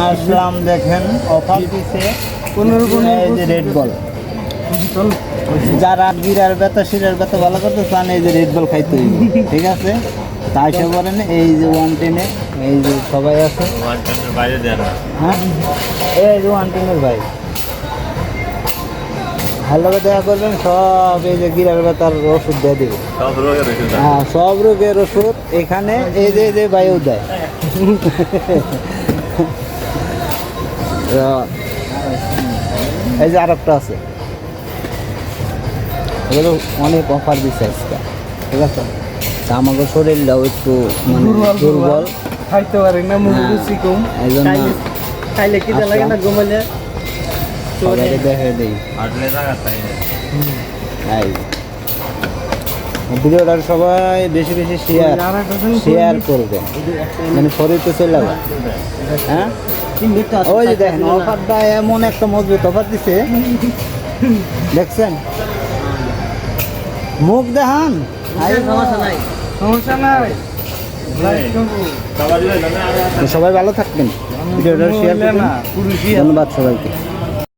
আসলাম দেখেন অফার দিছে পনেরো এই যে রেড বল যারা গিরার ব্যথা শিরার ব্যথা ভালো করতে চান এই যে রেড বল খাইতে ঠিক আছে? তাই সে বলেন এই যে ওয়ান টেনে এই যে সবাই আছে। বাইরে হ্যাঁ? এই যে ওয়ান টেনের ভাই। ভালো করে দেখা করবেন সব এই যে গিরার ব্যথার ওষুধ দিয়ে দেবে। সব রোগের ওষুধ আছে। হ্যাঁ সব রোগের ওষুধ। এখানে এই যে এই যে বায়ু দেয়। এই যে আর একটা আছে। এগুলো অনেক অফার দিচ্ছে আজকে ঠিক আছে? তা আমাকে শরীরটাও একটু মানে দুর্বল, খাইতে পারি না মুখ হ্যাঁ। রুচি কম। এই জন্য খাইলে খাইলে কি লাগে না ঘুমালে সবাইকে দেখে দিই। হাঁটলে জায়গা তাই এই সবাই বেশি বেশি শেয়ার শেয়ার করবেন মানে শরীরটা চলে যাবে। হ্যাঁ? ওই যে দেখেন অফারটা এমন একটা মজবুত অফার দিছে। দেখছেন? মুখ দেখান। করব। সবাই ভালো থাকবেন। ভিডিওটা শেয়ার করবেন। ধন্যবাদ সবাইকে।